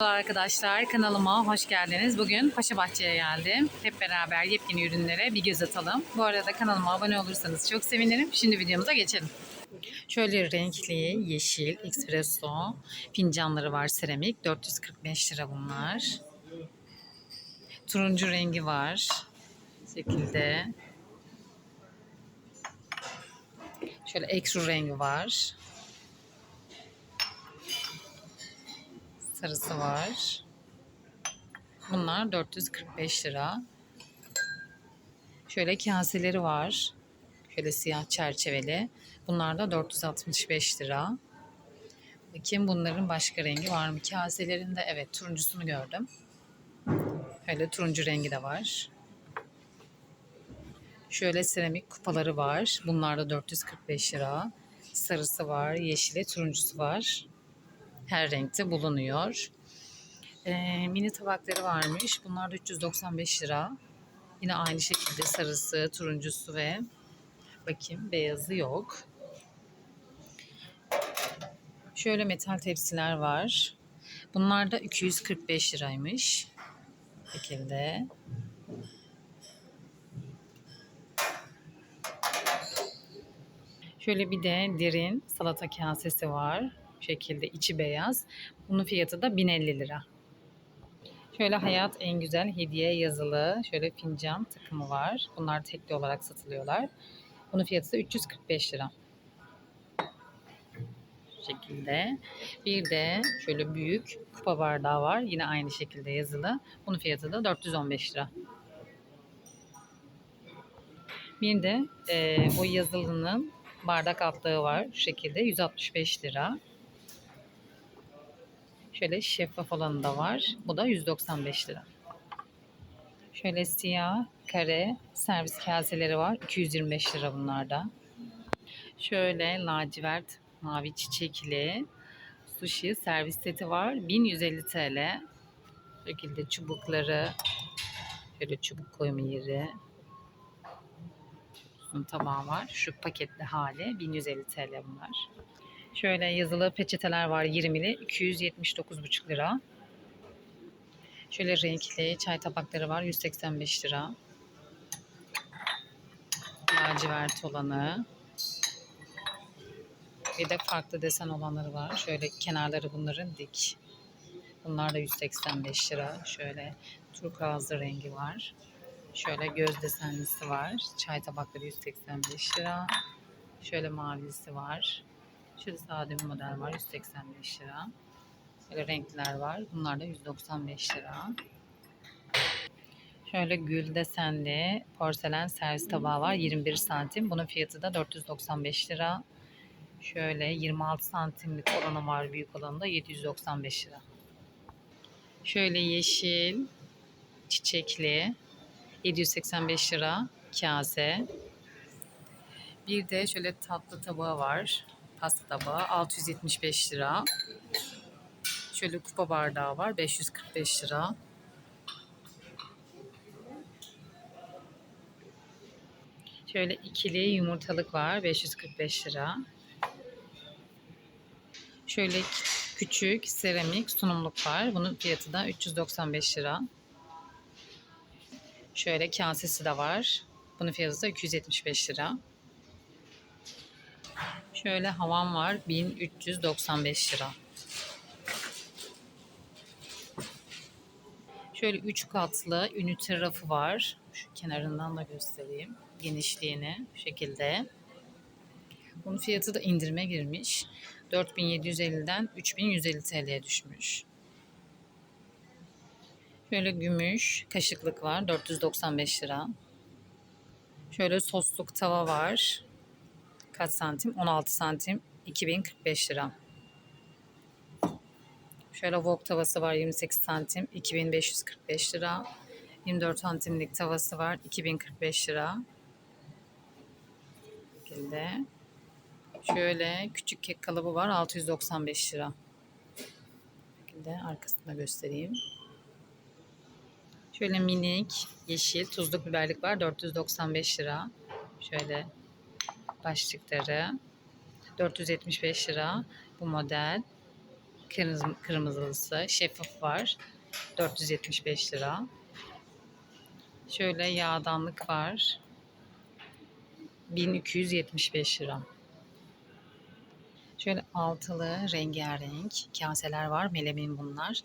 Merhaba arkadaşlar kanalıma hoş geldiniz. Bugün Paşa Bahçe'ye geldim. Hep beraber yepyeni ürünlere bir göz atalım. Bu arada kanalıma abone olursanız çok sevinirim. Şimdi videomuza geçelim. Şöyle renkli yeşil espresso fincanları var seramik. 445 lira bunlar. Turuncu rengi var. Şekilde. Şöyle ekru rengi var. Sarısı var. Bunlar 445 lira. Şöyle kaseleri var. Şöyle siyah çerçeveli. Bunlar da 465 lira. Bakayım bunların başka rengi var mı? Kaselerinde evet turuncusunu gördüm. Şöyle turuncu rengi de var. Şöyle seramik kupaları var. Bunlar da 445 lira. Sarısı var, yeşili, turuncusu var her renkte bulunuyor. Ee, mini tabakları varmış. Bunlar da 395 lira. Yine aynı şekilde sarısı, turuncusu ve bakayım beyazı yok. Şöyle metal tepsiler var. Bunlar da 245 liraymış. Bu şekilde. Şöyle bir de derin salata kasesi var. Bu şekilde içi beyaz. Bunun fiyatı da 1050 lira. Şöyle hayat en güzel hediye yazılı şöyle fincan takımı var. Bunlar tekli olarak satılıyorlar. Bunun fiyatı da 345 lira. Bu şekilde. Bir de şöyle büyük kupa bardağı var. Yine aynı şekilde yazılı. Bunun fiyatı da 415 lira. Bir de e, o yazılının bardak altlığı var. Şu şekilde 165 lira. Şöyle şeffaf olanı da var. Bu da 195 lira. Şöyle siyah kare servis kaseleri var. 225 lira bunlarda. Şöyle lacivert mavi çiçekli sushi servis seti var. 1150 TL. Bu şekilde çubukları şöyle çubuk koyma yeri Bunun tabağı var. Şu paketli hali 1150 TL bunlar. Şöyle yazılı peçeteler var 20'li 279,5 lira. Şöyle renkli çay tabakları var 185 lira. Lacivert olanı. Bir de farklı desen olanları var. Şöyle kenarları bunların dik. Bunlar da 185 lira. Şöyle turkuazlı rengi var. Şöyle göz desenlisi var. Çay tabakları 185 lira. Şöyle mavisi var. Şöyle sade bir model var 185 lira. Böyle renkler var. Bunlar da 195 lira. Şöyle gül desenli porselen servis tabağı var. 21 santim. Bunun fiyatı da 495 lira. Şöyle 26 santimlik olanı var. Büyük olanı da 795 lira. Şöyle yeşil çiçekli 785 lira kase. Bir de şöyle tatlı tabağı var. Pasta tabağı 675 lira. Şöyle kupa bardağı var 545 lira. Şöyle ikili yumurtalık var 545 lira. Şöyle küçük seramik sunumluk var. Bunun fiyatı da 395 lira. Şöyle kasesi de var. Bunun fiyatı da 275 lira. Şöyle havan var 1395 lira. Şöyle 3 katlı ünite rafı var. Şu kenarından da göstereyim. Genişliğini bu şekilde. Bunun fiyatı da indirime girmiş. 4750'den 3150 TL'ye düşmüş. Şöyle gümüş kaşıklık var 495 lira. Şöyle sosluk tava var. Kaç santim? 16 santim 2045 lira. Şöyle wok tavası var 28 santim 2545 lira. 24 santimlik tavası var 2045 lira. Bu şekilde. Şöyle küçük kek kalıbı var 695 lira. Bu şekilde arkasında göstereyim. Şöyle minik yeşil tuzluk biberlik var 495 lira. Şöyle başlıkları 475 lira bu model. kırmızı, kırmızılısı şeffaf var. 475 lira. Şöyle yağdanlık var. 1275 lira. Şöyle altılı rengarenk kaseler var. Melemin bunlar.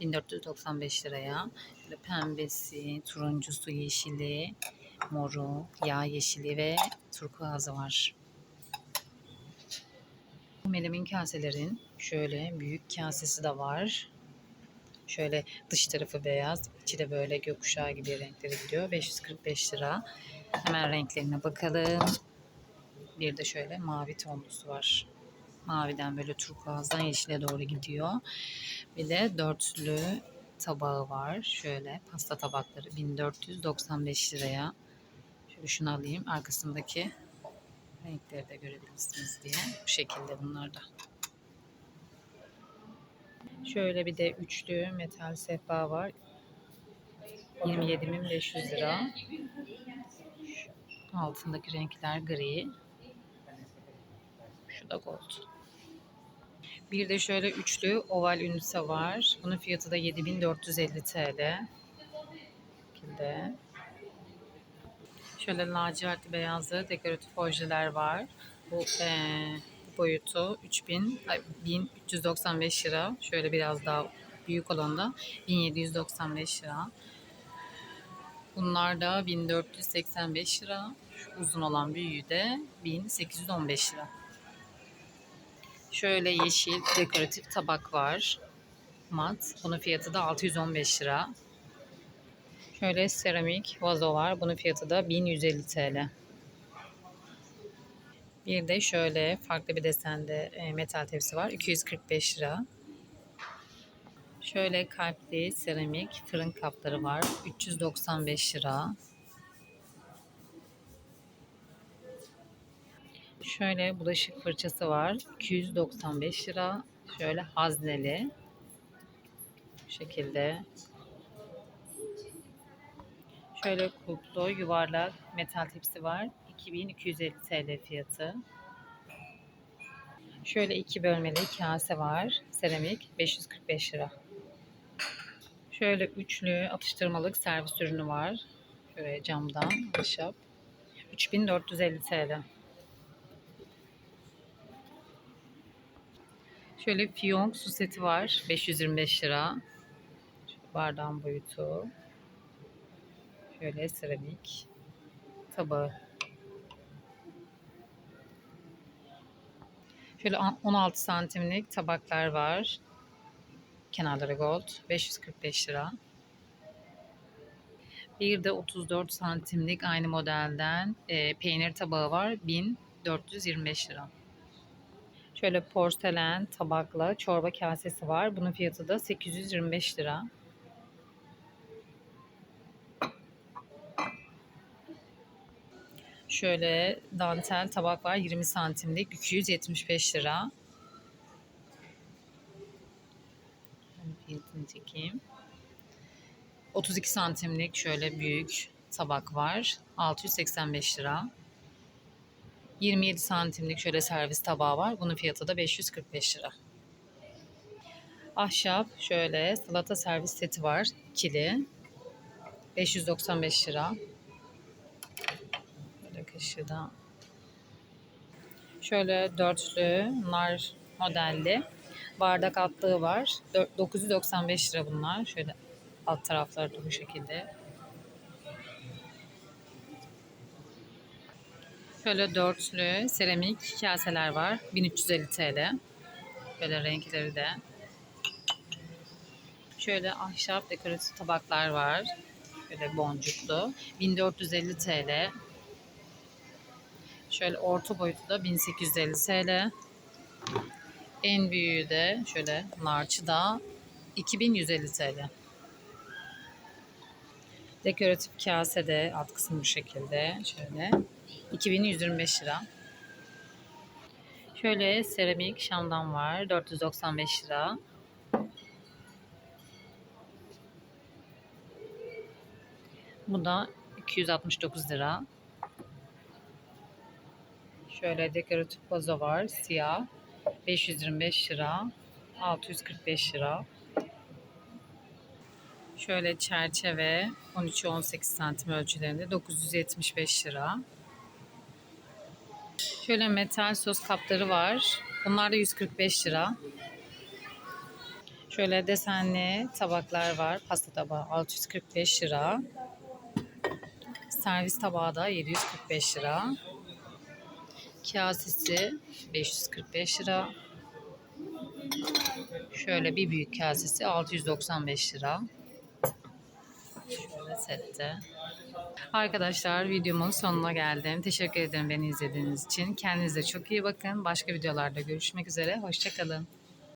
1495 liraya. Şöyle pembesi, turuncusu, yeşili, moru, yağ yeşili ve turkuazı var. Melemin kaselerin şöyle büyük kasesi de var. Şöyle dış tarafı beyaz, içi de böyle gökkuşağı gibi renkleri gidiyor. 545 lira. Hemen renklerine bakalım. Bir de şöyle mavi tonlusu var. Maviden böyle turkuazdan yeşile doğru gidiyor. Bir de dörtlü tabağı var. Şöyle pasta tabakları 1495 liraya. Şunu alayım. Arkasındaki renkleri de görebilirsiniz diye. Bu şekilde bunlar da. Şöyle bir de üçlü metal sehpa var. 27.500 lira. Altındaki renkler gri. Şu da gold. Bir de şöyle üçlü oval ünite var. Bunun fiyatı da 7450 TL. şekilde. Şöyle lacivertli beyazlı dekoratif ojeler var. Bu bu boyutu 3000 ay, 1395 lira. Şöyle biraz daha büyük olan da 1795 lira. Bunlar da 1485 lira. Şu uzun olan büyüğü de 1815 lira. Şöyle yeşil dekoratif tabak var. Mat. Bunun fiyatı da 615 lira. Şöyle seramik vazo var. Bunun fiyatı da 1150 TL. Bir de şöyle farklı bir desende e, metal tepsi var. 245 lira. Şöyle kalpli seramik fırın kapları var. 395 lira. Şöyle bulaşık fırçası var. 295 lira. Şöyle hazneli. Bu şekilde. Şöyle kulplu yuvarlak metal tepsi var. 2250 TL fiyatı. Şöyle iki bölmeli kase var. Seramik 545 lira. Şöyle üçlü atıştırmalık servis ürünü var. Şöyle camdan ahşap. 3450 TL. Şöyle fiyonk su seti var. 525 lira. Şöyle bardağın boyutu. Şöyle seramik tabağı. Şöyle 16 santimlik tabaklar var. Kenarları gold. 545 lira. Bir de 34 santimlik aynı modelden e, peynir tabağı var. 1425 lira. Şöyle porselen tabakla çorba kasesi var. Bunun fiyatı da 825 lira. Şöyle dantel tabak var 20 santimlik 275 lira. Fiyatını çekeyim. 32 santimlik şöyle büyük tabak var 685 lira. 27 santimlik şöyle servis tabağı var. Bunun fiyatı da 545 lira. Ahşap şöyle salata servis seti var. ikili. 595 lira. Kaşığı da. Şöyle dörtlü nar modelli bardak altlığı var. Dö- 995 lira bunlar. Şöyle alt tarafları da bu şekilde. Şöyle dörtlü seramik kaseler var. 1350 TL. Böyle renkleri de. Şöyle ahşap dekoratif tabaklar var. Böyle boncuklu. 1450 TL. Şöyle orta boyutu da 1850 TL. En büyüğü de şöyle narçı da 2150 TL. Dekoratif kase de alt kısmı bu şekilde. Şöyle 2125 lira. Şöyle seramik şamdan var. 495 lira. Bu da 269 lira. Şöyle dekoratif vazo var. Siyah. 525 lira. 645 lira. Şöyle çerçeve 13-18 santim ölçülerinde 975 lira. Şöyle metal sos kapları var. Bunlar da 145 lira. Şöyle desenli tabaklar var. Pasta tabağı 645 lira. Servis tabağı da 745 lira. Kasesi 545 lira. Şöyle bir büyük kasesi 695 lira. Şöyle sette. Arkadaşlar videomun sonuna geldim. Teşekkür ederim beni izlediğiniz için. Kendinize çok iyi bakın. Başka videolarda görüşmek üzere. Hoşçakalın.